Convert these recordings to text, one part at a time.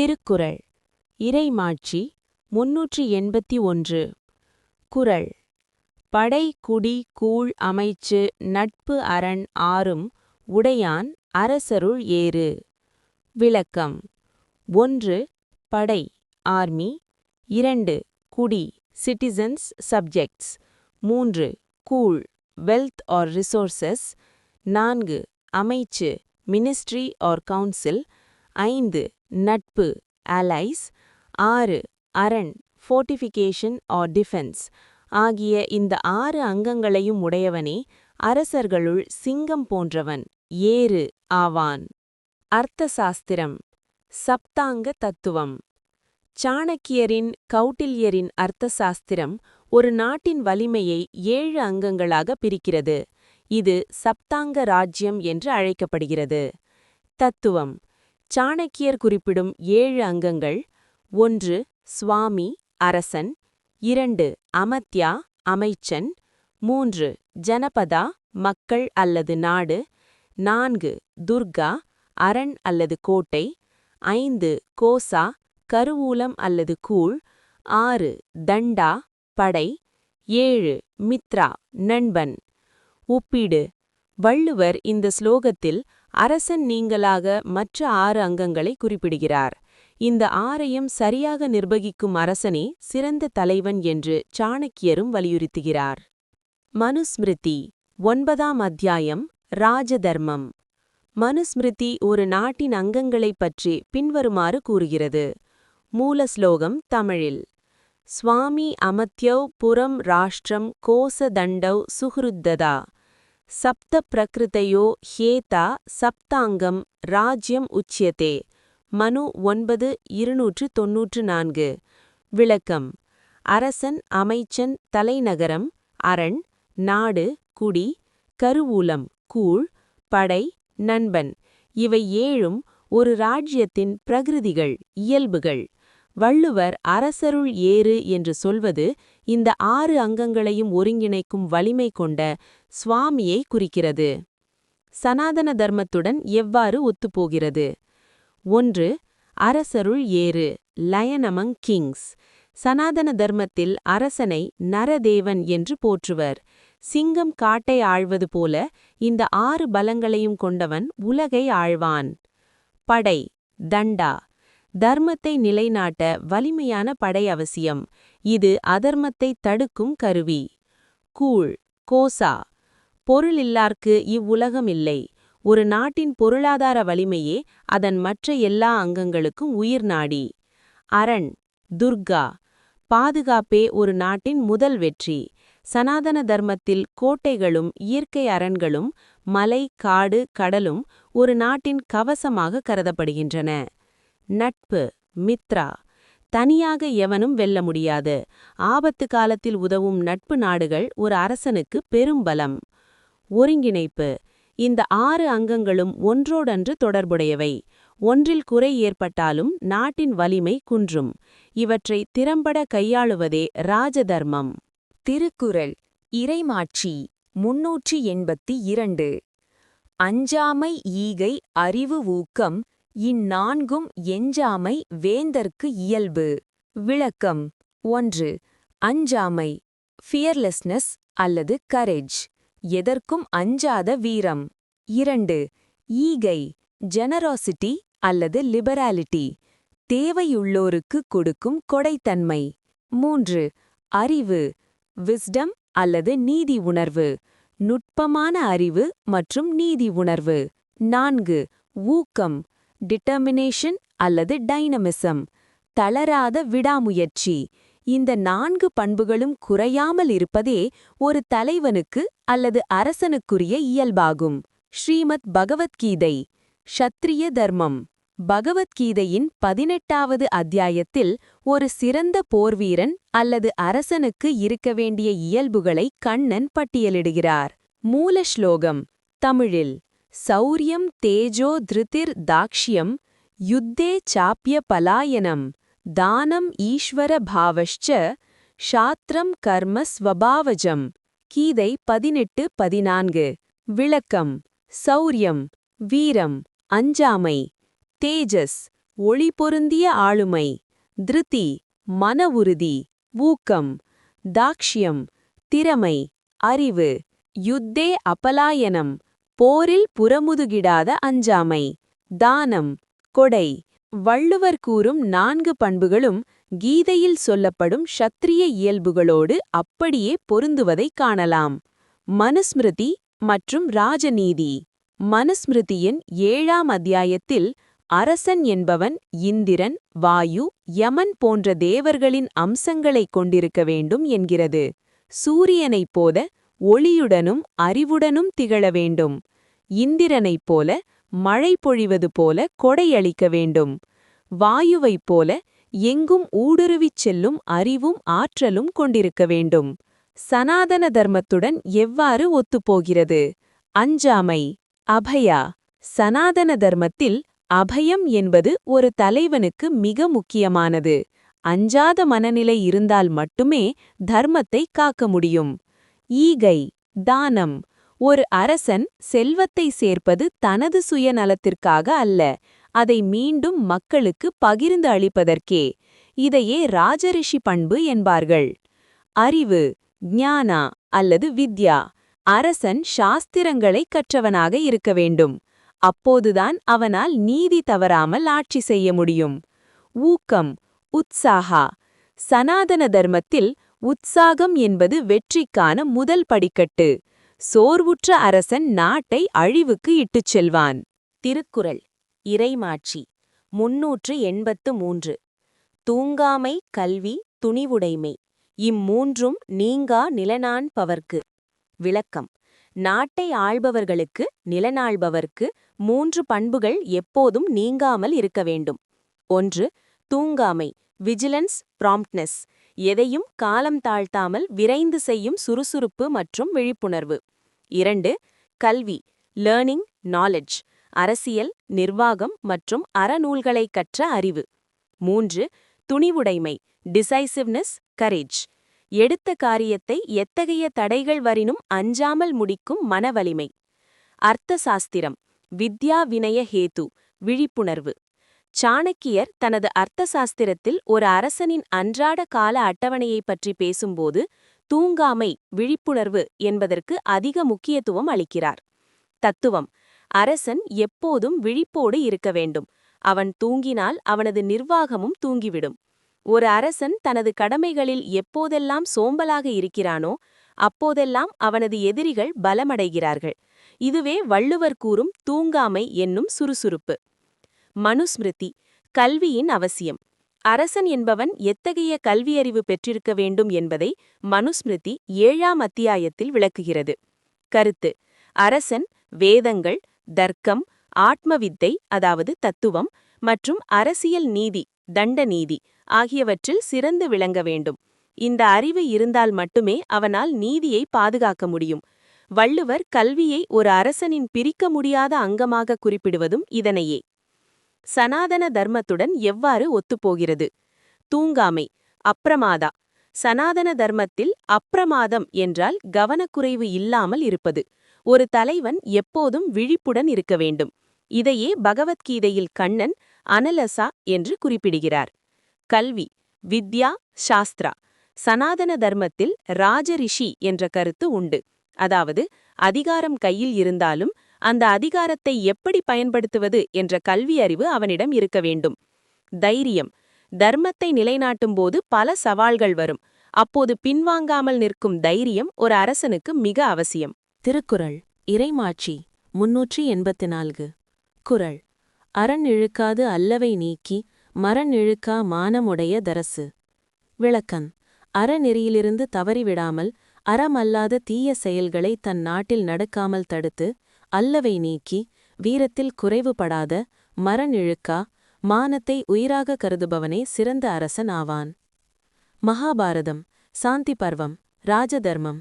திருக்குறள். இறைமாட்சி முன்னூற்றி எண்பத்தி ஒன்று. குறள். படை குடி கூழ் அமைச்சு நட்பு அரண் ஆறும் உடையான் அரசருள் ஏறு. விளக்கம். ஒன்று படை ஆர்மி. இரண்டு குடி சிட்டிசன்ஸ் சப்ஜெக்ட்ஸ். மூன்று கூழ் வெல்த் ஆர் ரிசோர்சஸ். நான்கு அமைச்சு மினிஸ்ட்ரி ஆர் கவுன்சில். ஐந்து நட்பு அலைஸ் ஆறு அரண் ஃபோர்டிஃபிகேஷன் ஆர் டிஃபென்ஸ் ஆகிய இந்த ஆறு அங்கங்களையும் உடையவனே அரசர்களுள் சிங்கம் போன்றவன் ஏறு ஆவான். அர்த்த சாஸ்திரம் சப்தாங்க தத்துவம். சாணக்கியரின் கௌட்டில்யரின் அர்த்த சாஸ்திரம் ஒரு நாட்டின் வலிமையை ஏழு அங்கங்களாக பிரிக்கிறது. இது சப்தாங்க ராஜ்யம் என்று அழைக்கப்படுகிறது. தத்துவம் சாணக்கியர் குறிப்பிடும் ஏழு அங்கங்கள் ஒன்று சுவாமி அரசன் இரண்டு அமத்யா அமைச்சன் மூன்று ஜனபதா மக்கள் அல்லது நாடு நான்கு துர்கா அரண் அல்லது கோட்டை ஐந்து கோசா கருவூலம் அல்லது கூழ் ஆறு தண்டா படை ஏழு மித்ரா நண்பன். ஒப்பீடு வள்ளுவர் இந்த ஸ்லோகத்தில் அரசன் நீங்களாக மற்ற ஆறு அங்கங்களை குறிப்பிடுகிறார். இந்த ஆறையும் சரியாக நிர்வகிக்கும் அரசனே சிறந்த தலைவன் என்று சாணக்கியரும் வலியுறுத்துகிறார். மனுஸ்மிருதி ஒன்பதாம் அத்தியாயம் ராஜதர்மம். மனுஸ்மிருதி ஒரு நாட்டின் அங்கங்களைப் பற்றி பின்வருமாறு கூறுகிறது. மூல ஸ்லோகம் தமிழில். சுவாமி அமத்யவ் புறம் ராஷ்டிரம் கோச தண்டவ் சுஹ்ருத்ததா. சப்த பிரகிருதையோ ஹேதா சப்தாங்கம் ராஜ்யம் உச்சியதே. மனு ஒன்பது இருநூற்று தொன்னூற்று நான்கு. விளக்கம். அரசன் அமைச்சன் தலைநகரம் அரண் நாடு குடி கருவூலம் கூழ் படை நண்பன். இவை ஏழும் ஒரு ராஜ்யத்தின் பிரகிருதிகள் இயல்புகள். வள்ளுவர் அரசருள் ஏறு என்று சொல்வது இந்த ஆறு அங்கங்களையும் ஒருங்கிணைக்கும் வலிமை கொண்ட சுவாமியை குறிக்கிறது. சனாதன தர்மத்துடன் எவ்வாறு ஒத்துப்போகிறது? ஒன்று அரசருள் ஏறு லயன் அமங் கிங்ஸ் சனாதன தர்மத்தில் அரசனை நரதேவன் என்று போற்றுவர். சிங்கம் காட்டை ஆழ்வது போல இந்த ஆறு பலங்களையும் கொண்டவன் உலகை ஆழ்வான். படை தண்டா. தர்மத்தை நிலைநாட்ட வலிமையான படை அவசியம். இது அதர்மத்தை தடுக்கும் கருவி. கூழ் கோசா. பொருளில்லார்க்கு இவ்வுலகம் இல்லை ஒரு நாட்டின் பொருளாதார வலிமையே அதன் மற்ற எல்லா அங்கங்களுக்கும் உயிர் நாடி. அரண் துர்கா. பாதுகாப்பே ஒரு நாட்டின் முதல் வெற்றி. சனாதன தர்மத்தில் கோட்டைகளும் இயற்கை அரண்களும் மலை காடு கடலும் ஒரு நாட்டின் கவசமாக கருதப்படுகின்றன. நட்பு மித்ரா. தனியாக எவனும் வெல்ல முடியாது. ஆபத்து காலத்தில் உதவும் நட்பு நாடுகள் ஒரு அரசனுக்கு பெரும் பலம். ஒருங்கிணைப்பு. இந்த ஆறு அங்கங்களும் ஒன்றோடன்று தொடர்புடையவை. ஒன்றில் குறை ஏற்பட்டாலும் நாட்டின் வலிமை குன்றும். இவற்றை திறம்பட கையாளுவதே ராஜதர்மம். திருக்குறள். இறைமாட்சி. முன்னூற்றி எண்பத்தி இரண்டு. அஞ்சாமை ஈகை அறிவு ஊக்கம் இந்நான்கும் எஞ்சாமை வேந்தர்க்கு இயல்பு. விளக்கம். ஒன்று. அஞ்சாமை. ஃபியர்லெஸ்னஸ் அல்லது கரேஜ் எதற்கும் அஞ்சாத வீரம். இரண்டு. ஈகை. ஜெனராசிட்டி அல்லது லிபராலிட்டி தேவையுள்ளோருக்கு கொடுக்கும் கொடைத்தன்மை. மூன்று. அறிவு. விஸ்டம் அல்லது நீதி உணர்வு. நுட்பமான அறிவு மற்றும் நீதி உணர்வு. நான்கு. ஊக்கம். டிட்டர்மினேஷன் அல்லது டைனமிசம் தளராத விடாமுயற்சி. இந்த நான்கு பண்புகளும் குறையாமல் இருப்பதே ஒரு தலைவனுக்கு அல்லது அரசனுக்குரிய இயல்பாகும். ஸ்ரீமத் பகவத்கீதை ஷத்ரிய தர்மம். பகவத்கீதையின் பதினெட்டாவது அத்தியாயத்தில் ஒரு சிறந்த போர்வீரன் அல்லது அரசனுக்கு இருக்க வேண்டிய இயல்புகளை கண்ணன் பட்டியலிடுகிறார். மூல ஸ்லோகம் தமிழில். சௌரியம் தேஜோ திருதிர் தாக்ஷ்யம் யுத்தே சாப்பிய பலாயனம் தானம் ஈஸ்வர பாவஷ்ச ஷாத்திரம் கர்ம ஸ்வபாவஜம். கீதை பதினெட்டு பதினான்கு. விளக்கம். சௌரியம். வீரம். அஞ்சாமை. தேஜஸ். ஒளி பொருந்திய ஆளுமை. திருதி. மன உறுதி. ஊக்கம். தாக்ஷ்யம். திறமை. அறிவு. யுத்தே அபலாயனம். போரில் புறமுதுகிடாத அஞ்சாமை. தானம் கொடை. வள்ளுவர் கூறும் நான்கு பண்புகளும் கீதையில் சொல்லப்படும் ஷத்திரிய இயல்புகளோடு அப்படியே பொருந்துவதைக் காணலாம். மனுஸ்மிருதி மற்றும் ராஜநீதி. மனுஸ்மிருதியின் ஏழாம் அத்தியாயத்தில் அரசன் என்பவன் இந்திரன் வாயு யமன் போன்ற தேவர்களின் அம்சங்களைக் கொண்டிருக்க வேண்டும் என்கிறது. சூரியனைப் போத ஒளியுடனும் அறிவுடனும் திகழ வேண்டும். இந்திரனைப் போல மழை பொழிவது போல கொடையளிக்க வேண்டும். வாயுவைப் போல எங்கும் ஊடுருவிச் செல்லும் அறிவும் ஆற்றலும் கொண்டிருக்க வேண்டும். சனாதன தர்மத்துடன் எவ்வாறு ஒத்துப்போகிறது? அஞ்சாமை. அபயா. சனாதன தர்மத்தில் அபயம் என்பது ஒரு தலைவனுக்கு மிக முக்கியமானது. அஞ்சாத மனநிலை இருந்தால் மட்டுமே தர்மத்தை காக்க முடியும். ஈகை. தானம். ஒரு அரசன் செல்வத்தை சேர்ப்பது தனது சுயநலத்திற்காக அல்ல அதை மீண்டும் மக்களுக்கு பகிர்ந்து அளிப்பதற்கே. இதையே ராஜரிஷி பண்பு என்பார்கள். அறிவு ஞானா அல்லது வித்யா அரசன் சாஸ்திரங்களை கற்றவனாக இருக்க வேண்டும். அப்போதுதான் அவனால் நீதி தவறாமல் ஆட்சி செய்ய முடியும். ஊக்கம் உற்சாகா. சனாதன தர்மத்தில் உற்சாகம் என்பது வெற்றிக்கான முதல் படிக்கட்டு. சோர்வுற்ற அரசன் நாட்டை அழிவுக்கு இட்டுச் செல்வான். திருக்குறள். இறைமாட்சி. முன்னூற்று எண்பத்து மூன்று. தூங்காமை கல்வி துணிவுடைமை. இம்மூன்றும் நீங்கா நிலநாண்பவர்க்கு விளக்கம். நாட்டை ஆள்பவர்களுக்கு நிலநாள்பவர்க்கு மூன்று பண்புகள் எப்போதும் நீங்காமல் இருக்க வேண்டும். ஒன்று தூங்காமை. விஜிலன்ஸ் ப்ராம்ப்ட்னஸ். எதையும் காலம் தாழ்த்தாமல் விரைந்து செய்யும் சுறுசுறுப்பு மற்றும் விழிப்புணர்வு. இரண்டு கல்வி லேர்னிங் நாலெட்ஜ் அரசியல் நிர்வாகம் மற்றும் அறநூல்களை கற்ற அறிவு. மூன்று துணிவுடைமை டிசைசிவ்னஸ் கரேஜ் எடுத்த காரியத்தை எத்தகைய தடைகள் வரினும் அஞ்சாமல் முடிக்கும் மனவலிமை. அர்த்த சாஸ்திரம் வித்யா வினய ஹேது விழிப்புணர்வு. சாணக்கியர் தனது அர்த்த சாஸ்திரத்தில் ஒரு அரசனின் அன்றாட கால அட்டவணையைப் பற்றி பேசும்போது தூங்காமை விழிப்புணர்வு என்பதற்கு அதிக முக்கியத்துவம் அளிக்கிறார். தத்துவம். அரசன் எப்போதும் விழிப்போடு இருக்க வேண்டும். அவன் தூங்கினால் அவனது நிர்வாகமும் தூங்கிவிடும். ஒரு அரசன் தனது கடமைகளில் எப்போதெல்லாம் சோம்பலாக இருக்கிறானோ அப்போதெல்லாம் அவனது எதிரிகள் பலமடைகிறார்கள். இதுவே வள்ளுவர் கூறும் தூங்காமை என்னும் சுறுசுறுப்பு. மனுஸ்மிருதி. கல்வியின் அவசியம். அரசன் என்பவன் எத்தகைய கல்வியறிவு பெற்றிருக்க வேண்டும் என்பதை மனுஸ்மிருதி ஏழாம் அத்தியாயத்தில் விளக்குகிறது. கருத்து அரசன் வேதங்கள் தர்க்கம் ஆத்மவித்தை அதாவது தத்துவம் மற்றும் அரசியல் நீதி தண்ட நீதி ஆகியவற்றில் சிறந்து விளங்க வேண்டும். இந்த அறிவு இருந்தால் மட்டுமே அவனால் நீதியை பாதுகாக்க முடியும். வள்ளுவர் கல்வியை ஒரு அரசனின் பிரிக்க முடியாத அங்கமாக குறிப்பிடுவதும் இதனையே. சனாதன தர்மத்துடன் எவ்வாறு ஒத்துப்போகிறது? தூங்காமை அப்பிரமாதா சனாதன தர்மத்தில் அப்பிரமாதம் என்றால் கவனக்குறைவு இல்லாமல் இருப்பது. ஒரு தலைவன் எப்போதும் விழிப்புடன் இருக்க வேண்டும். இதையே பகவத்கீதையில் கண்ணன் அனலசா என்று குறிப்பிடுகிறார். கல்வி வித்யா சாஸ்திரா. சனாதன தர்மத்தில் ராஜரிஷி என்ற கருத்து உண்டு. அதாவது அதிகாரம் கையில் இருந்தாலும் அந்த அதிகாரத்தை எப்படி பயன்படுத்துவது என்ற கல்வி அறிவு அவனிடம் இருக்க வேண்டும். தைரியம். தர்மத்தை நிலைநாட்டும்போது பல சவால்கள் வரும். அப்போது பின்வாங்காமல் நிற்கும் தைரியம் ஒரு அரசனுக்கு மிக அவசியம். திருக்குறள். இறைமாட்சி. முன்னூற்றி எண்பத்தி நான்கு குரல் அரண் இழுக்காது அல்லவை நீக்கி மரண் இழுக்கா மானமுடைய தரசு. விளக்கன். அறநெறியிலிருந்து தவறிவிடாமல் அறமல்லாத தீய செயல்களை தன் நாட்டில் நடக்காமல் தடுத்து அல்லவை நீக்கி வீரத்தில் குறைவுபடாத மரணிழுக்கா மானத்தை உயிராக கருதுபவனே சிறந்த அரசன் ஆவான். மகாபாரதம் சாந்தி பர்வம் ராஜதர்மம்.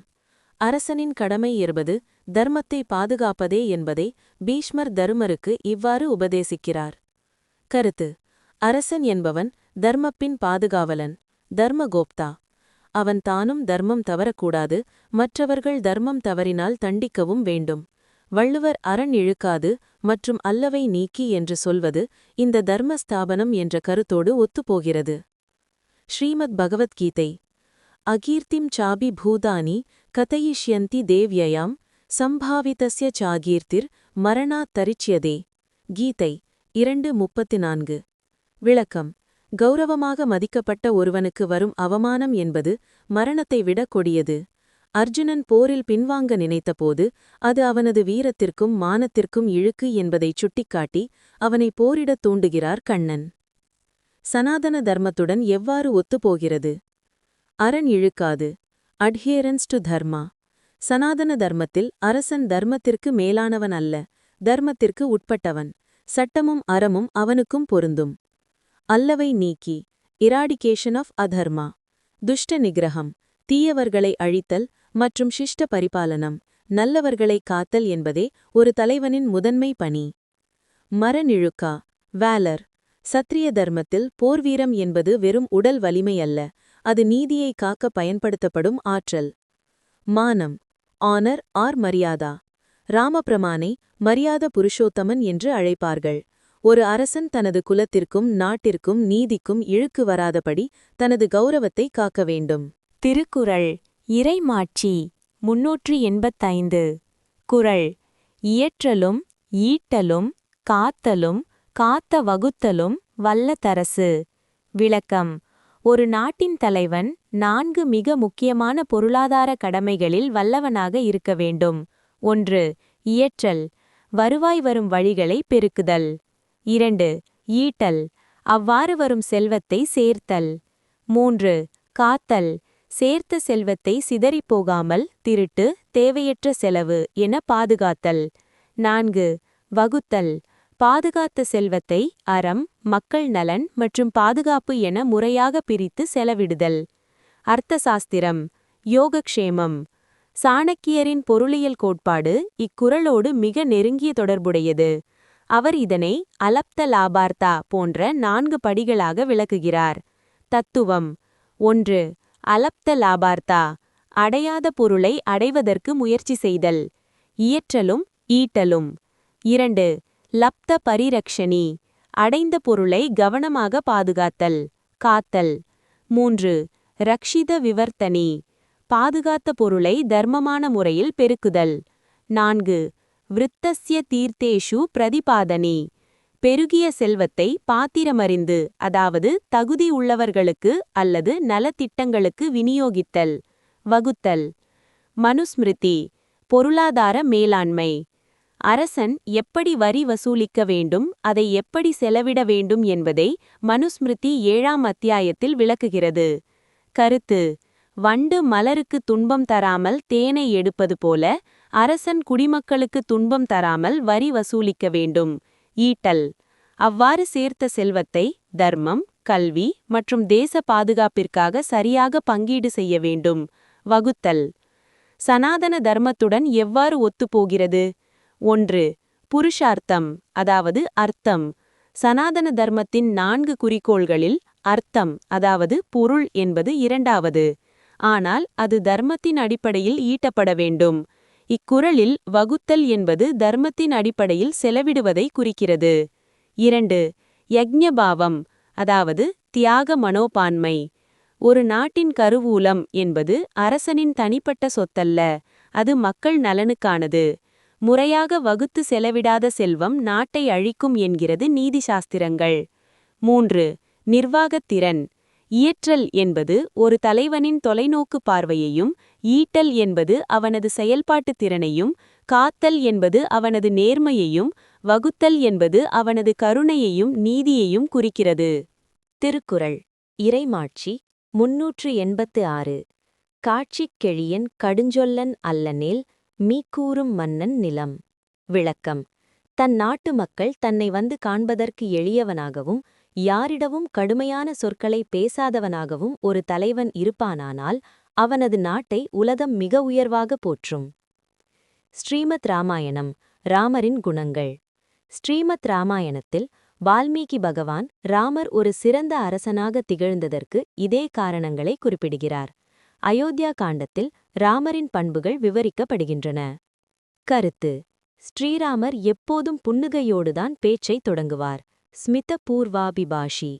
அரசனின் கடமை என்பது தர்மத்தை பாதுகாப்பதே என்பதை பீஷ்மர் தருமருக்கு இவ்வாறு உபதேசிக்கிறார். கருத்து அரசன் என்பவன் தர்மப்பின் பாதுகாவலன் தர்மகோப்தா. அவன் தானும் தர்மம் தவறக்கூடாது மற்றவர்கள் தர்மம் தவறினால் தண்டிக்கவும் வேண்டும். வள்ளுவர் அரண் இழுக்காது மற்றும் அல்லவை நீக்கி என்று சொல்வது இந்த தர்ம ஸ்தாபனம் என்ற கருத்தோடு ஒத்துப்போகிறது. ஸ்ரீமத் பகவத்கீதை. அகீர்த்திம் சாபி பூதானி கதயிஷ்யந்தி தேவ்யயாம் சம்பாவிதஸ்ய சாகீர்த்திர் மரணா தரிச்சியதே. கீதை இரண்டு முப்பத்து நான்கு விளக்கம். கௌரவமாக மதிக்கப்பட்ட ஒருவனுக்கு வரும் அவமானம் என்பது மரணத்தை விட கொடியது. அர்ஜுனன் போரில் பின்வாங்க நினைத்தபோது அது அவனது வீரத்திற்கும் மானத்திற்கும் இழுக்கு என்பதைச் சுட்டிக்காட்டி அவனை போரிடத் தூண்டுகிறார் கண்ணன். சனாதன தர்மத்துடன் எவ்வாறு ஒத்துப்போகிறது? அரண் இழுக்காது. அட்ஹியரன்ஸ் டு தர்மா. சனாதன தர்மத்தில் அரசன் தர்மத்திற்கு மேலானவன் அல்ல தர்மத்திற்கு உட்பட்டவன். சட்டமும் அறமும் அவனுக்கும் பொருந்தும். அல்லவை நீக்கி. Eradication of adharma. துஷ்ட நிகிரகம். தீயவர்களை அழித்தல் மற்றும் சிஷ்ட பரிபாலனம். நல்லவர்களை காத்தல் என்பதே ஒரு தலைவனின் முதன்மை பணி. மரநிழுக்கா. வேலர். சத்திரிய தர்மத்தில் போர்வீரம் என்பது வெறும் உடல் வலிமை அல்ல. அது நீதியை காக்க பயன்படுத்தப்படும் ஆற்றல். மானம். Honour R Maryada. ராமபிரமானை மரியாத புருஷோத்தமன் என்று அழைப்பார்கள். ஒரு அரசன் தனது குலத்திற்கும் நாட்டிற்கும் நீதிக்கும் இழுக்கு வராதபடி தனது கௌரவத்தை காக்க வேண்டும். திருக்குறள். இறைமாட்சி முன்னூற்று எண்பத்தைந்து. குறள் இயற்றலும் ஈட்டலும் காத்தலும் காத்த வகுத்தலும் வல்லதரசு. விளக்கம் ஒரு நாட்டின் தலைவன் நான்கு மிக முக்கியமான பொருளாதார கடமைகளில் வல்லவனாக இருக்க வேண்டும். ஒன்று இயற்றல் வருவாய் வரும் வழிகளை பெருக்குதல். இரண்டு ஈட்டல் அவ்வாறு வரும் செல்வத்தை சேர்த்தல். மூன்று காத்தல் சேர்த்த செல்வத்தை சிதறிப்போகாமல் திருட்டு தேவையற்ற செலவு என பாதுகாத்தல். நான்கு வகுத்தல். பாதுகாத்த செல்வத்தை அறம் மக்கள் நலன் மற்றும் பாதுகாப்பு என முறையாக பிரித்து செலவிடுதல். அர்த்தசாஸ்திரம். யோகக்ஷேமம். சாணக்கியரின் பொருளியல் கோட்பாடு இக்குறளோடு மிக நெருங்கிய தொடர்புடையது. அவர் இதனை அலப்த லாபார்த்தா போன்ற நான்கு படிகளாக விளக்குகிறார். தத்துவம். ஒன்று அலப்த லாபார்த்தா அடையாத பொருளை அடைவதற்கு முயற்சி செய்தல். இயற்றலும் ஈட்டலும். இரண்டு லப்த பரிரக்ஷணி அடைந்த பொருளை கவனமாக பாதுகாத்தல் காத்தல். மூன்று ரக்ஷித விவர்த்தனி பாதுகாத்த பொருளை தர்மமான முறையில் பெருக்குதல். நான்கு விருத்தஸ்ய தீர்த்தேஷு பிரதிபாதனி பெருகிய செல்வத்தை பாத்திரமறிந்து அதாவது தகுதி உள்ளவர்களுக்கு அல்லது நலத்திட்டங்களுக்கு விநியோகித்தல் வகுத்தல். மனுஸ்மிருதி பொருளாதார மேலாண்மை. அரசன் எப்படி வரி வசூலிக்க வேண்டும் அதை எப்படி செலவிட வேண்டும் என்பதை மனுஸ்மிருதி ஏழாம் அத்தியாயத்தில் விளக்குகிறது. கருத்து வண்டு மலருக்கு துன்பம் தராமல் தேனை எடுப்பது போல அரசன் குடிமக்களுக்கு துன்பம் தராமல் வரி வசூலிக்க வேண்டும். ஈட்டல். அவ்வாறு சேர்த்த செல்வத்தை தர்மம் கல்வி மற்றும் தேச பாதுகாப்பிற்காக சரியாக பங்கீடு செய்ய வேண்டும். வகுத்தல். சனாதன தர்மத்துடன் எவ்வாறு ஒத்துப்போகிறது? ஒன்று. புருஷார்த்தம் அதாவது அர்த்தம். சனாதன தர்மத்தின் நான்கு குறிக்கோள்களில் அர்த்தம் அதாவது பொருள் என்பது இரண்டாவது. ஆனால் அது தர்மத்தின் அடிப்படையில் ஈட்டப்பட வேண்டும். இக்குறளில் வகுத்தல் என்பது தர்மத்தின் அடிப்படையில் செலவிடுவதை குறிக்கிறது. இரண்டு யக்ஞபாவம் அதாவது தியாக மனோபான்மை. ஒரு நாட்டின் கருவூலம் என்பது அரசனின் தனிப்பட்ட சொத்தல்ல அது மக்கள் நலனுக்கானது. முறையாக வகுத்து செலவிடாத செல்வம் நாட்டை அழிக்கும் என்கிறது நீதி சாஸ்திரங்கள் மூன்று நிர்வாகத்திறன். இயற்றல் என்பது ஒரு தலைவனின் தொலைநோக்கு பார்வையையும் ஈட்டல் என்பது அவனது செயல்பாட்டுத் திறனையும் காத்தல் என்பது அவனது நேர்மையையும் வகுத்தல் என்பது அவனது கருணையையும் நீதியையும் குறிக்கிறது. திருக்குறள். இறைமாட்சி. முன்னூற்று எண்பத்து ஆறு. காட்சிக் கெழியன் கடுஞ்சொல்லன் அல்லனேல் மீக்கூறும் மன்னன் நிலம். விளக்கம். தன் நாட்டு மக்கள் தன்னை வந்து காண்பதற்கு எளியவனாகவும் யாரிடவும் கடுமையான சொற்களை பேசாதவனாகவும் ஒரு தலைவன் இருப்பானானால் அவனது நாட்டை உலகம் மிக உயர்வாக போற்றும். ஸ்ரீமத் ராமாயணம் ராமரின் குணங்கள். ஸ்ரீமத் ராமாயணத்தில் வால்மீகி பகவான் ராமர் ஒரு சிறந்த அரசனாக திகழ்ந்ததற்கு இதே காரணங்களை குறிப்பிடுகிறார். அயோத்தியா காண்டத்தில் ராமரின் பண்புகள் விவரிக்கப்படுகின்றன. கருத்து. ஸ்ரீராமர் எப்போதும் புன்னுகையோடுதான் பேச்சைத் தொடங்குவார். ஸ்மித பூர்வாபிபாஷி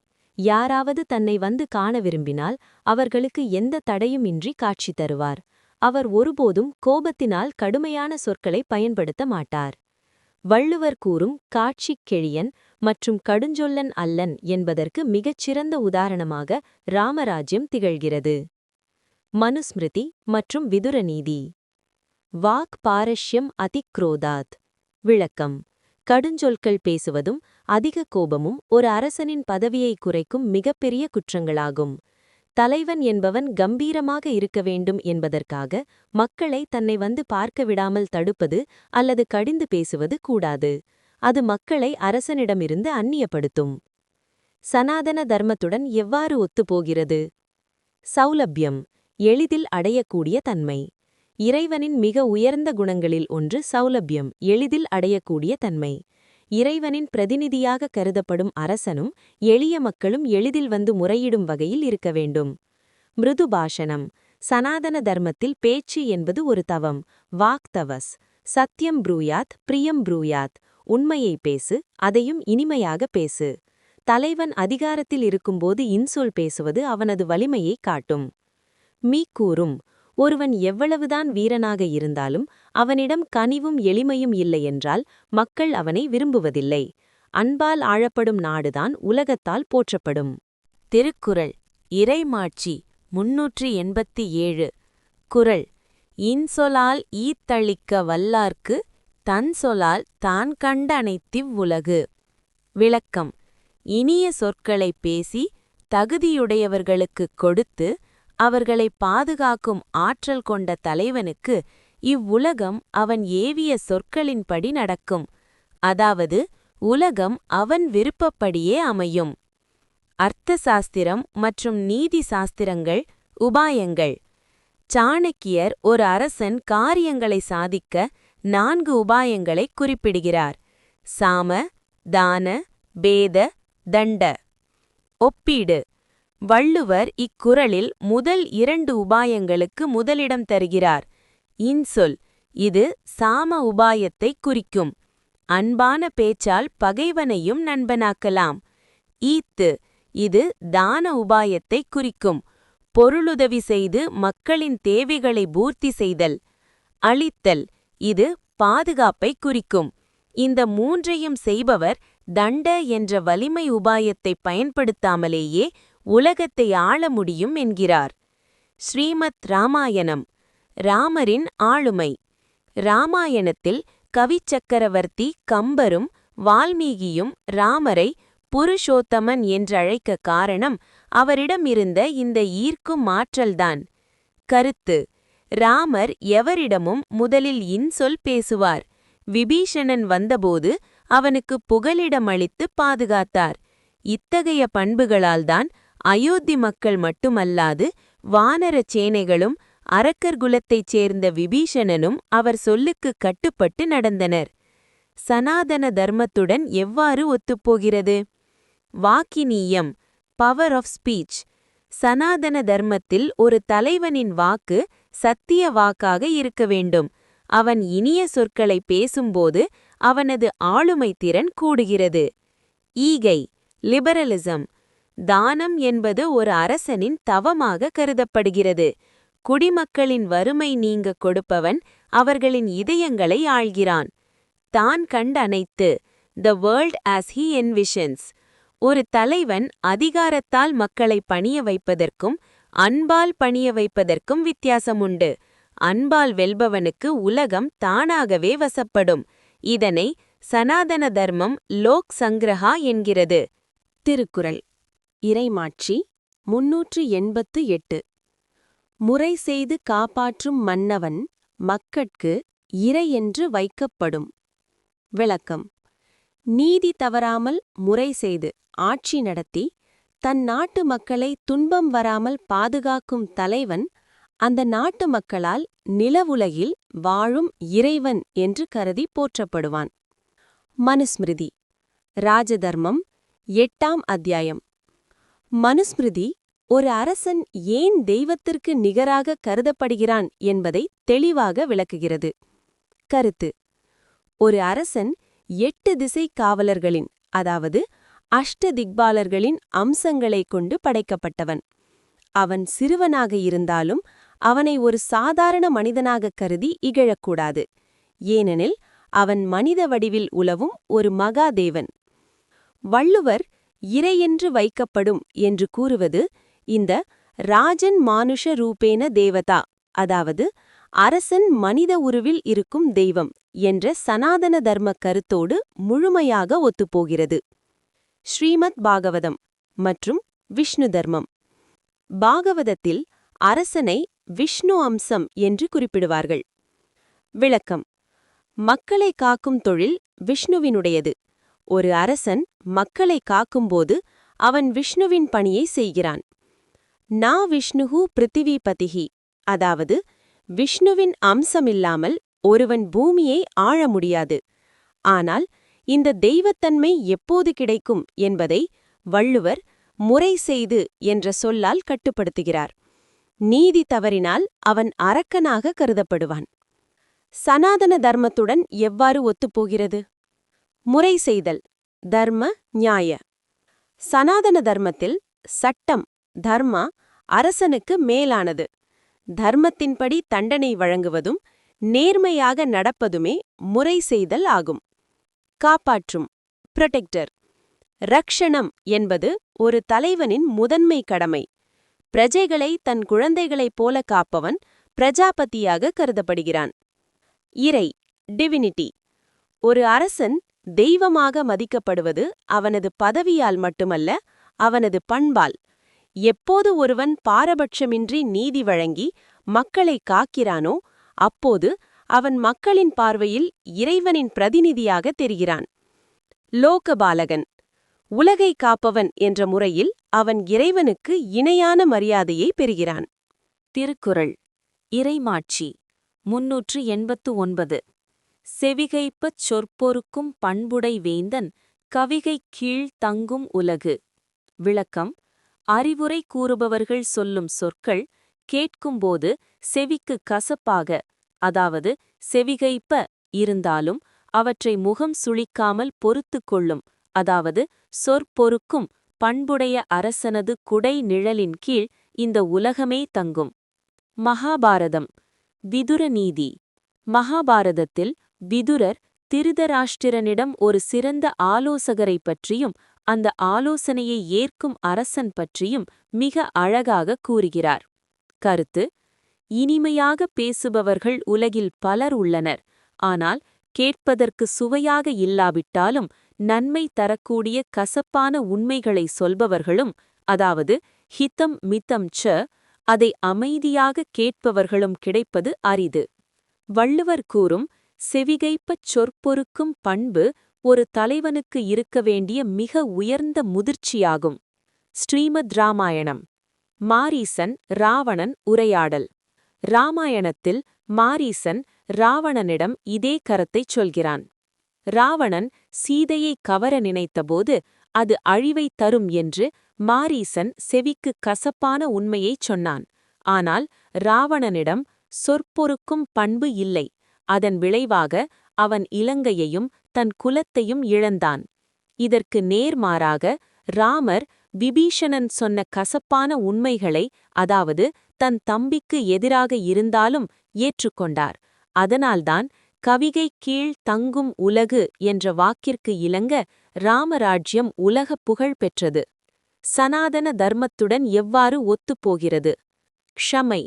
யாராவது தன்னை வந்து காண விரும்பினால் அவர்களுக்கு எந்த தடையுமின்றி காட்சி தருவார். அவர் ஒருபோதும் கோபத்தினால் கடுமையான சொற்களை பயன்படுத்த மாட்டார். வள்ளுவர் கூறும் காட்சிக் கெழியன் மற்றும் கடுஞ்சொல்லன் அல்லன் என்பதற்கு மிகச்சிறந்த உதாரணமாக ராமராஜ்யம் திகழ்கிறது. மனுஸ்மிருதி மற்றும் விதுரநீதி. வாக் பாரஷ்யம் அதிக்ரோதாத். விளக்கம். கடுஞ்சொற்கள் பேசுவதும் அதிக கோபமும் ஒரு அரசனின் பதவியை குறைக்கும் மிகப்பெரிய குற்றங்களாகும். தலைவன் என்பவன் கம்பீரமாக இருக்க வேண்டும் என்பதற்காக மக்களை தன்னை வந்து பார்க்க விடாமல் தடுப்பது அல்லது கடிந்து பேசுவது கூடாது. அது மக்களை அரசனிடமிருந்து அந்நியப்படுத்தும். சனாதன தர்மத்துடன் எவ்வாறு ஒத்துப்போகிறது? சௌலபியம் எளிதில் அடையக்கூடிய தன்மை. இறைவனின் மிக உயர்ந்த குணங்களில் ஒன்று சௌலபியம் எளிதில் அடையக்கூடிய தன்மை. இறைவனின் பிரதிநிதியாக கருதப்படும் அரசனும் எளிய மக்களும் எளிதில் வந்து முறையிடும் வகையில் இருக்க வேண்டும். மிருது பாஷணம் சனாதன தர்மத்தில் பேச்சு என்பது ஒரு தவம். வாக்தவஸ் சத்தியம் ப்ரூயாத் பிரியம் ப்ரூயாத் உண்மையை பேசு அதையும் இனிமையாக பேசு. தலைவன் அதிகாரத்தில் இருக்கும்போது இன்சொல் பேசுவது அவனது வலிமையை காட்டும். மீ கூறும் ஒருவன் எவ்வளவுதான் வீரனாக இருந்தாலும் அவனிடம் கனிவும் எளிமையும் இல்லையென்றால் மக்கள் அவனை விரும்புவதில்லை. அன்பால் ஆழப்படும் நாடுதான் உலகத்தால் போற்றப்படும். திருக்குறள். இறைமாட்சி. முன்னூற்றி எண்பத்தி ஏழு. குறள். இன்சொலால் ஈத்தளிக்க வல்லார்க்கு தன் சொலால் தான் கண்ட அனைத்திவ் உலகு. விளக்கம். இனிய சொற்களைப் பேசி தகுதியுடையவர்களுக்குக் கொடுத்து அவர்களை பாதுகாக்கும் ஆற்றல் கொண்ட தலைவனுக்கு இவ்வுலகம் அவன் ஏவிய சொற்களின்படி நடக்கும். அதாவது உலகம் அவன் விருப்பப்படியே அமையும். அர்த்த சாஸ்திரம் மற்றும் நீதி சாஸ்திரங்கள் உபாயங்கள். சாணக்கியர் ஒரு அரசன் காரியங்களை சாதிக்க நான்கு உபாயங்களை குறிப்பிடுகிறார். சாம தான பேத தண்ட. ஒப்பீடு. வள்ளுவர் இக்குறளில் முதல் இரண்டு உபாயங்களுக்கு முதலிடம் தருகிறார். இன்சொல் இது சாம உபாயத்தை குறிக்கும். அன்பான பேச்சால் பகைவனையும் நண்பனாக்கலாம். ஈத்து இது தான உபாயத்தை குறிக்கும். பொருளுதவி செய்து மக்களின் தேவைகளை பூர்த்தி செய்தல். அளித்தல் இது பாதுகாப்பை குறிக்கும். இந்த மூன்றையும் செய்பவர் தண்ட என்ற வலிமை உபாயத்தை பயன்படுத்தாமலேயே உலகத்தை ஆள முடியும் என்கிறார். ஸ்ரீமத் ராமாயணம் ராமரின் ஆளுமை. ராமாயணத்தில் கவிச்சக்கரவர்த்தி கம்பரும் வால்மீகியும் ராமரை புருஷோத்தமன் என்றழைக்க காரணம் அவரிடமிருந்த இந்த ஈர்க்கும் ஆற்றல்தான் கருத்து ராமர் எவரிடமும் முதலில் இன்சொல் பேசுவார். விபீஷணன் வந்தபோது அவனுக்கு புகலிடமளித்து பாதுகாத்தார். இத்தகைய பண்புகளால்தான் அயோத்தி மக்கள் மட்டுமல்லாது வானரச் சேனைகளும் அரக்கர் குலத்தைச் சேர்ந்த விபீஷணனும் அவர் சொல்லுக்கு கட்டுப்பட்டு நடந்தனர். சனாதன தர்மத்துடன் எவ்வாறு ஒத்துப்போகிறது? வாக்கினீயம் பவர் ஆஃப் ஸ்பீச் சனாதன தர்மத்தில் ஒரு தலைவனின் வாக்கு சத்திய வாக்காக இருக்க வேண்டும். அவன் இனிய சொற்களை பேசும்போது அவனது ஆளுமை திறன் கூடுகிறது. ஈகை லிபரலிசம் தானம் என்பது ஒரு அரசனின் தவமாக கருதப்படுகிறது. குடிமக்களின் வறுமை நீங்க கொடுப்பவன் அவர்களின் இதயங்களை ஆள்கிறான். தான் கண்ட அனைத்து the world as he envisions ஒரு தலைவன் அதிகாரத்தால் மக்களை பணிய வைப்பதற்கும் அன்பால் பணிய வைப்பதற்கும் வித்தியாசமுண்டு. அன்பால் வெல்பவனுக்கு உலகம் தானாகவே வசப்படும். இதனை சனாதன தர்மம் லோக் சங்கிரஹா என்கிறது. திருக்குறள். இறைமாட்சி முன்னூற்று எண்பத்து எட்டு. முறை செய்து காப்பாற்றும் மன்னவன் மக்கட்கு இறை என்று வைக்கப்படும். விளக்கம். நீதி தவறாமல் முறை செய்து ஆட்சி நடத்தி தன் நாட்டு மக்களை துன்பம் வராமல் பாதுகாக்கும் தலைவன் அந்த நாட்டு மக்களால் நிலவுலகில் வாழும் இறைவன் என்று கருதி போற்றப்படுவான். மனுஸ்மிருதி. ராஜதர்மம் எட்டாம் அத்தியாயம். மனுஸ்மிருதி ஒரு அரசன் ஏன் தெய்வத்திற்கு நிகராக கருதப்படுகிறான் என்பதை தெளிவாக விளக்குகிறது. கருத்து ஒரு அரசன் எட்டு திசை காவலர்களின் அதாவது அஷ்ட திக்பாலர்களின் அம்சங்களைக் கொண்டு படைக்கப்பட்டவன். அவன் சிறுவனாக இருந்தாலும் அவனை ஒரு சாதாரண மனிதனாகக் கருதி இகழக்கூடாது. ஏனெனில் அவன் மனித வடிவில் உலவும் ஒரு மகாதேவன். வள்ளுவர் இறையென்று வைக்கப்படும் என்று கூறுவது இந்த ராஜன் மானுஷ ரூபேன தேவதா அதாவது அரசன் மனித உருவில் இருக்கும் தெய்வம் என்ற சனாதன தர்ம கருத்தோடு முழுமையாக ஒத்துப்போகிறது. ஸ்ரீமத் பாகவதம் மற்றும் விஷ்ணு தர்மம். பாகவதத்தில் அரசனை விஷ்ணு அம்சம் என்று குறிப்பிடுவார்கள். விளக்கம். மக்களை காக்கும் தொழில் விஷ்ணுவினுடையது. ஒரு அரசன் மக்களை காக்கும்போது அவன் விஷ்ணுவின் பணியை செய்கிறான். நா விஷ்ணுஹு பிருத்திவிபதிகி அதாவது விஷ்ணுவின் அம்சமில்லாமல் ஒருவன் பூமியை ஆழ முடியாது. ஆனால் இந்த தெய்வத்தன்மை எப்போது கிடைக்கும் என்பதை வள்ளுவர் முறை செய்து என்ற சொல்லால் கட்டுப்படுத்துகிறார். நீதி தவறினால் அவன் அரக்கனாக கருதப்படுவான். சனாதன தர்மத்துடன் எவ்வாறு ஒத்துப்போகிறது? முறை செய்தல் தர்ம நியாய. சனாதன தர்மத்தில் சட்டம் தர்மா அரசனுக்கு மேலானது. தர்மத்தின்படி தண்டனை வழங்குவதும் நேர்மையாக நடப்பதுமே முறை செய்தல் ஆகும். காப்பாற்றும் புரொடெக்டர் ரக்ஷணம் என்பது ஒரு தலைவனின் முதன்மை கடமை. பிரஜைகளை தன் குழந்தைகளைப் போல காப்பவன் பிரஜாபதியாக கருதப்படுகிறான். இறை டிவினிட்டி ஒரு அரசன் தெய்வமாக மதிக்கப்படுவது அவனது பதவியால் மட்டுமல்ல அவனது பண்பால். எப்போது ஒருவன் பாரபட்சமின்றி நீதி வழங்கி மக்களை காக்கிறானோ அப்போது அவன் மக்களின் பார்வையில் இறைவனின் பிரதிநிதியாக தெரிகிறான். லோகபாலகன். உலகை காப்பவன் என்ற முறையில் அவன் இறைவனுக்கு இணையான மரியாதையை பெறுகிறான். திருக்குறள். இறைமாட்சி. முன்னூற்று எண்பத்து ஒன்பது. செவிகைப்பச் சொற்பொருக்கும் பண்புடை வேந்தன் கவிகை கீழ் தங்கும் உலகு. விளக்கம். அறிவுரை கூறுபவர்கள் சொல்லும் சொற்கள் கேட்கும்போது செவிக்கு கசப்பாக அதாவது செவிகைப்ப இருந்தாலும் அவற்றை முகம் சுழிக்காமல் பொறுத்து கொள்ளும் அதாவது சொற்பொருக்கும் பண்புடைய அரசனது குடை நிழலின் கீழ் இந்த உலகமே தங்கும். மகாபாரதம். விதுர நீதி. மகாபாரதத்தில் விதுரர் திருதராஷ்டிரனிடம் ஒரு சிறந்த ஆலோசகரைப் பற்றியும் அந்த ஆலோசனையை ஏற்கும் அரசன் பற்றியும் மிக அழகாக கூறுகிறார். கருத்து இனிமையாக பேசுபவர்கள் உலகில் பலர் உள்ளனர். ஆனால் கேட்பதற்கு சுவையாக இல்லாவிட்டாலும் நன்மை தரக்கூடிய கசப்பான உண்மைகளை சொல்பவர்களும் அதாவது ஹிதம் மித்தம் ச அதை அமைதியாக கேட்பவர்களும் கிடைப்பது அரிது. வள்ளுவர் கூறும் செவிகைப்பச் சொற்பொருக்கும் பண்பு ஒரு தலைவனுக்கு இருக்க வேண்டிய மிக உயர்ந்த முதிர்ச்சியாகும். ஸ்ரீமத் ராமாயணம். மாரீசன் ராவணன் உரையாடல். ராமாயணத்தில் மாரீசன் ராவணனிடம் இதே கரத்தைச் சொல்கிறான். ராவணன் சீதையை கவர நினைத்தபோது அது அழிவைத் தரும் என்று மாரீசன் செவிக்கு கசப்பான உண்மையைச் சொன்னான். ஆனால் ராவணனிடம் சொற்பொருக்கும் பண்பு இல்லை. அதன் விளைவாக அவன் இலங்கையையும் தன் குலத்தையும் இழந்தான். இதற்கு நேர்மாறாக ராமர் விபீஷணன் சொன்ன கசப்பான உண்மைகளை அதாவது தன் தம்பிக்கு எதிராக இருந்தாலும் ஏற்றுக்கொண்டார். அதனால்தான் கவிகை கீழ் தங்கும் உலகு என்ற வாக்கிற்கு இலங்க ராமராஜ்யம் உலக புகழ் பெற்றது. சனாதன தர்மத்துடன் எவ்வாறு ஒத்துப்போகிறது? க்ஷமை.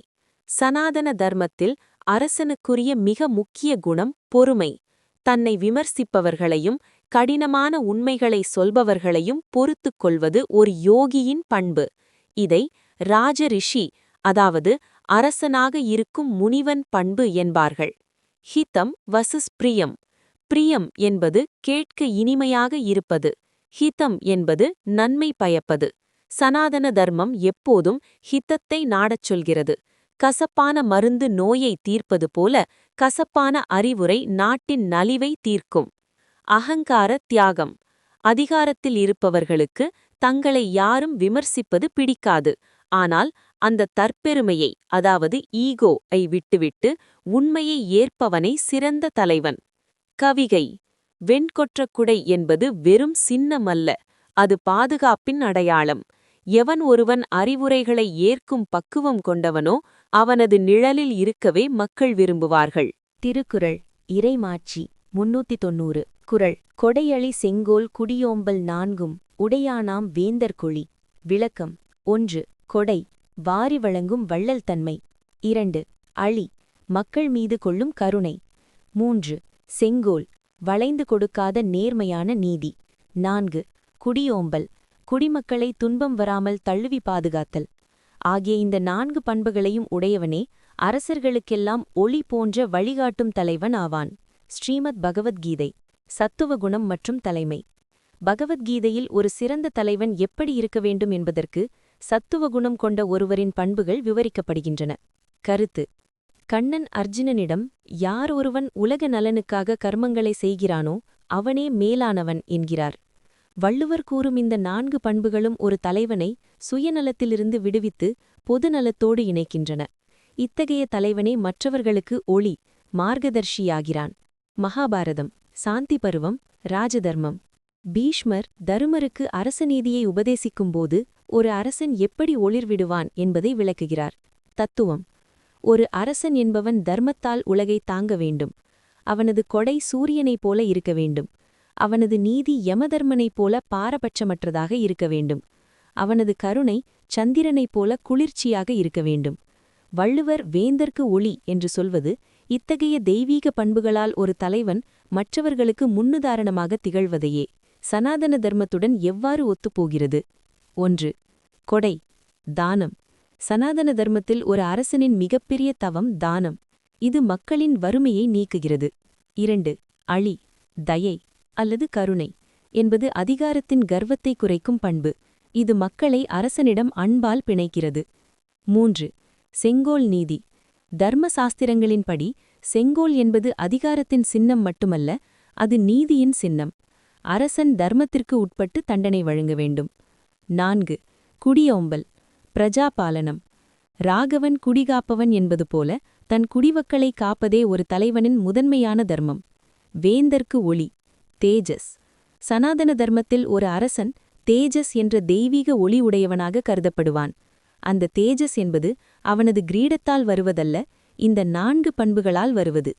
சனாதன தர்மத்தில் அரசனுக்குரிய மிக முக்கிய குணம் பொறுமை. தன்னை விமர்சிப்பவர்களையும் கடினமான உண்மைகளை சொல்பவர்களையும் பொறுத்துக் கொள்வது ஒரு யோகியின் பண்பு. இதை ராஜரிஷி அதாவது அரசனாக இருக்கும் முனிவன் பண்பு என்பார்கள். ஹிதம் வசுஸ் பிரியம். பிரியம் என்பது கேட்க இனிமையாக இருப்பது. ஹிதம் என்பது நன்மை பயப்பது. சனாதன தர்மம் எப்போதும் ஹிதத்தை நாடச் சொல்கிறது. கசப்பான மருந்து நோயை தீர்ப்பது போல கசப்பான அறிவுரை நாட்டின் நலிவை தீர்க்கும். அகங்கார தியாகம். அதிகாரத்தில் இருப்பவர்களுக்கு தங்களை யாரும் விமர்சிப்பது பிடிக்காது. ஆனால் அந்த தற்பெருமையை அதாவது ஈகோ ஐ விட்டுவிட்டு உண்மையை ஏற்பவனை சிறந்த தலைவன். கவிகை. வெண்கொற்ற குடை என்பது வெறும் சின்னமல்ல அது பாதுகாப்பின் அடையாளம். எவன் ஒருவன் அறிவுரைகளை ஏற்கும் பக்குவம் கொண்டவனோ அவனது நிழலில் இருக்கவே மக்கள் விரும்புவார்கள். திருக்குறள் இறைமாட்சி முன்னூத்தி தொன்னூறு குரல் கொடையளி செங்கோல் குடியோம்பல் நான்கும் உடையானாம் வேந்தர்கொழி விளக்கம் ஒன்று கொடை வாரி வழங்கும் வள்ளல் தன்மை. இரண்டு அழி மக்கள் மீது கொள்ளும் கருணை. மூன்று செங்கோல் வளைந்து கொடுக்காத நேர்மையான நீதி. நான்கு குடியோம்பல் குடிமக்களை துன்பம் வராமல் தழுவி பாதுகாத்தல். ஆகிய இந்த நான்கு பண்புகளையும் உடையவனே அரசர்களுக்கெல்லாம் ஒளி போன்ற வழிகாட்டும் தலைவன் ஆவான். ஸ்ரீமத் பகவத்கீதை சத்துவ குணம் மற்றும் தலைமை. பகவத்கீதையில் ஒரு சிறந்த தலைவன் எப்படி இருக்க வேண்டும் என்பதற்கு சத்துவ குணம் கொண்ட ஒருவரின் பண்புகள் விவரிக்கப்படுகின்றன. கருத்து கண்ணன் அர்ஜுனனிடம் யார் ஒருவன் உலக நலனுக்காக கர்மங்களை செய்கிறானோ அவனே மேலானவன் என்கிறார். வள்ளுவர் கூறும் இந்த நான்கு பண்புகளும் ஒரு தலைவனை சுயநலத்திலிருந்து விடுவித்து பொதுநலத்தோடு இணைக்கின்றன. இத்தகைய தலைவனே மற்றவர்களுக்கு ஒளி மார்கதர்ஷியாகிறான் மகாபாரதம் சாந்தி பருவம் ராஜதர்மம். பீஷ்மர் தருமருக்கு அரசநீதியை உபதேசிக்கும்போது ஒரு அரசன் எப்படி ஒளிர்விடுவான் என்பதை விளக்குகிறார். தத்துவம் ஒரு அரசன் என்பவன் தர்மத்தால் உலகை தாங்க வேண்டும். அவனது கொடை சூரியனைப் போல இருக்க வேண்டும். அவனது நீதி யமதர்மனைப் போல பாரபட்சமற்றதாக இருக்க வேண்டும். அவனது கருணை சந்திரனைப் போல குளிர்ச்சியாக இருக்க வேண்டும். வள்ளுவர் வேந்தர்க்கு ஒளி என்று சொல்வது இத்தகைய தெய்வீக பண்புகளால் ஒரு தலைவன் மற்றவர்களுக்கு முன்னுதாரணமாக திகழ்வதையே சனாதன தர்மத்துடன் எவ்வாறு ஒத்துப்போகிறது ஒன்று. கொடை. தானம். சனாதன தர்மத்தில் ஒரு அரசனின் மிகப்பெரிய தவம் தானம். இது மக்களின் வறுமையை நீக்குகிறது. இரண்டு. அழி. தயை. அல்லது கருணை என்பது அதிகாரத்தின் கர்வத்தை குறைக்கும் பண்பு. இது மக்களை அரசனிடம் அன்பால் பிணைக்கிறது. மூன்று செங்கோல் நீதி. தர்ம சாஸ்திரங்களின்படி செங்கோல் என்பது அதிகாரத்தின் சின்னம் மட்டுமல்ல அது நீதியின் சின்னம். அரசன் தர்மத்திற்கு உட்பட்டு தண்டனை வழங்க வேண்டும். நான்கு குடியோம்பல். பிரஜாபாலனம். ராகவன் குடிகாப்பவன் என்பது போல தன் குடிமக்களை காப்பதே ஒரு தலைவனின் முதன்மையான தர்மம். வேந்தர்க்கு ஒளி. தேஜஸ். சனாதன தர்மத்தில் ஒரு அரசன் தேஜஸ் என்ற தெய்வீக ஒளி உடையவனாக கருதப்படுவான். அந்த தேஜஸ் என்பது அவனது கிரீடத்தால் வருவதல்ல இந்த நான்கு பண்புகளால் வருவது.